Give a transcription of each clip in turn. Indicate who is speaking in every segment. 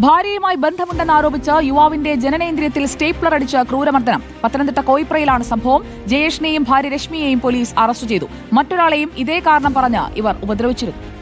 Speaker 1: ഭാര്യയുമായി ബന്ധമുണ്ടെന്ന് ആരോപിച്ച് യുവാവിന്റെ ജനനേന്ദ്രിയത്തിൽ സ്റ്റേപ്ലർ അടിച്ച ക്രൂരമർദ്ദനം. പത്തനംതിട്ട കോയിപ്രയിലാണ് സംഭവം. ജയേഷിനെയും ഭാര്യ രശ്മിയെയും പോലീസ് അറസ്റ്റ് ചെയ്തു. മറ്റൊരാളെയും ഇതേ കാരണം പറഞ്ഞ് ഇവർ ഉപദ്രവിച്ചിരുന്നു.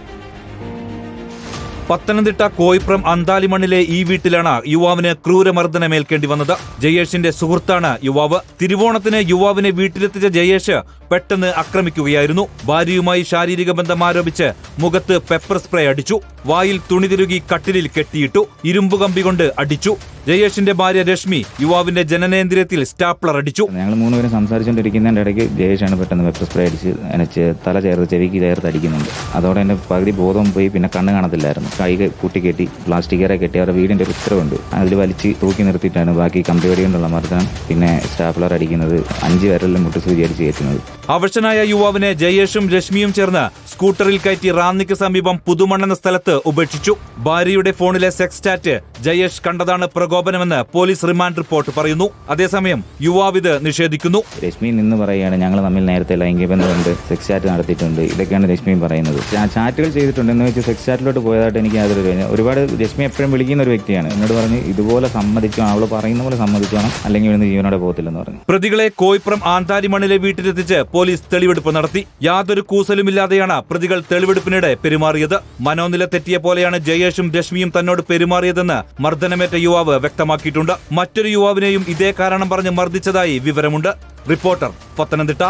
Speaker 2: പത്തനംതിട്ട കോയിപ്രം അന്താലിമണ്ണിലെ ഈ വീട്ടിലാണ് യുവാവിന് ക്രൂരമർദ്ദനമേൽക്കേണ്ടി വന്നത്. ജയേഷിന്റെ സുഹൃത്താണ് യുവാവ്. തിരുവോണത്തിന് യുവാവിനെ വീട്ടിലെത്തിച്ച ജയേഷ് പെട്ടെന്ന് ആക്രമിക്കുകയായിരുന്നു. ഭാര്യയുമായി ശാരീരിക ബന്ധം ആരോപിച്ച് മുഖത്ത് പെപ്പർ സ്പ്രേ അടിച്ചു. വായിൽ തുണി തിരുകി കട്ടിലിൽ കെട്ടിയിട്ടു. ഇരുമ്പു കമ്പി കൊണ്ട് അടിച്ചു. ജയേഷിന്റെ ഭാര്യ രശ്മി യുവാവിന്റെ ജനനേന്ദ്രിയത്തിൽ സ്റ്റാപ്ലർ അടിച്ചു.
Speaker 3: ഞങ്ങൾ മൂന്നുപേരും സംസാരിച്ചുകൊണ്ടിരിക്കുന്നതിന്റെ ഇടയ്ക്ക് ജയേഷാണ് പെട്ടെന്ന് പെപ്പർ സ്പ്രേ അടിച്ച് എന്നെ തല ചേർത്ത് ചെവിക്ക് ചേർത്ത് അടിക്കുന്നുണ്ട്. അതോടെ എന്റെ പകുതി ബോധം പോയി പിന്നെ കണ്ണ് കാണത്തില്ലായിരുന്നു. കൈ കൂട്ടി കെട്ടി പ്ലാസ്റ്റിക് കയറെ കെട്ടി അവരുടെ വീടിന്റെ ഒരു ഉത്തരവുണ്ട് അതിൽ വലിച്ച് തൂക്കി നിർത്തിയിട്ടാണ് ബാക്കി കമ്പി വടി കൊണ്ടുള്ള മർദ്ദനം പിന്നെ സ്റ്റാപ്ലർ അടിക്കുന്നത് അഞ്ച് വിരലിലും മുട്ടുസൂചി അടിച്ച് കയറ്റുന്നത്
Speaker 2: അവശനായ യുവാവിനെ ജയേഷും രശ്മിയും ചേർന്ന് സ്കൂട്ടറിൽ കയറ്റി റാന്നിക്ക് സമീപം പുതുമണ്ണെന്ന സ്ഥലത്ത് ഉപേക്ഷിച്ചു. ഭാര്യയുടെ ഫോണിലെ സെക്സ് ചാറ്റ് ജയേഷ് കണ്ടതാണ് പ്രകോപനമെന്ന് പോലീസ് റിമാൻഡ് റിപ്പോർട്ട് പറയുന്നു. അതേസമയം യുവാവ് ഇത് നിഷേധിക്കുന്നു.
Speaker 3: രശ്മി നിന്ന് പറയുകയാണ് ഞങ്ങൾ തമ്മിൽ നേരത്തെ ലൈംഗിക ബന്ധമുണ്ട് സെക്സ് ചാറ്റ് നടത്തിയിട്ടുണ്ട് ഇതൊക്കെയാണ് രശ്മി പറയുന്നത്. ചാറ്റുകൾ ചെയ്തിട്ടുണ്ട് എന്ന് വെച്ച് സെക്സ് ചാറ്റിലോട്ട് പോയതായിട്ട് എനിക്ക് യാതൊരു ഒരു- ഒരുപാട് രശ്മി എപ്പോഴും വിളിക്കുന്ന ഒരു വ്യക്തിയാണ്. എന്നോട് പറഞ്ഞ് ഇതുപോലെ സമ്മതിക്കുക അവൾ പറയുന്ന പോലെ സമ്മതിക്കണം അല്ലെങ്കിൽ ഇവിടുന്ന് ജീവനോടെ പോകത്തില്ലെന്ന് പറഞ്ഞു.
Speaker 2: പ്രതികളെ കോയിപ്രം ആന്താരിമണിലെ വീട്ടിലെത്തിച്ച് പോലീസ് തെളിവെടുപ്പ് നടത്തി. യാതൊരു കൂസലുമില്ലാതെയാണ് പ്രതികൾ തെളിവെടുപ്പിനിടെ പെരുമാറിയത്. മനോനില തെറ്റിയ പോലെയാണ് ജയേഷും രശ്മിയും തന്നോട് പെരുമാറിയതെന്ന് മർദ്ദനമേറ്റ യുവാവ് വ്യക്തമാക്കിയിട്ടുണ്ട്. മറ്റൊരു യുവാവിനെയും ഇതേ കാരണം പറഞ്ഞ് മർദ്ദിച്ചതായി വിവരമുണ്ട്. റിപ്പോർട്ടർ പത്തനംതിട്ട.